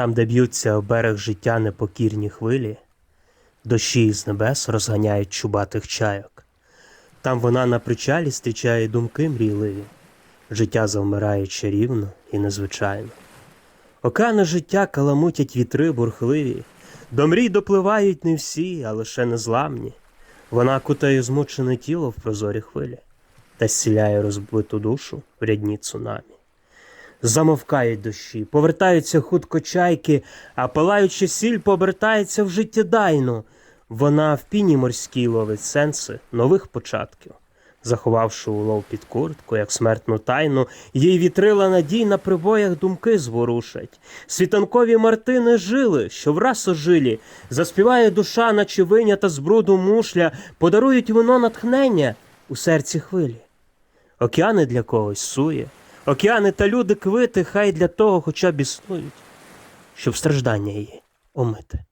Там, де б'ються о берег життя непокірні хвилі, дощі з небес розганяють чубатих чайок. Там вона на причалі зустрічає думки мрійливі, життя завмирає чарівно і незвичайно. Океани життя каламутять вітри бурхливі, до мрій допливають не всі, а лише незламні. Вона кутає змучене тіло в прозорі хвилі та зціляє розбиту душу в рядні цунамі. Замовкають дощі, повертаються хутко чайки, а палаючи сіль повертається в життєдайну. Вона в піні морській ловить сенси нових початків. Заховавши улов під куртку, як смертну тайну, їй вітрила надій на прибоях думки зворушать. Світанкові мартини жили, що враз ожилі, заспіває душа, наче винята з бруду мушля, подарують вино натхнення у серці хвилі. Океани для когось сує, океани та люди квити, хай для того хоча б існують, щоб страждання її омити.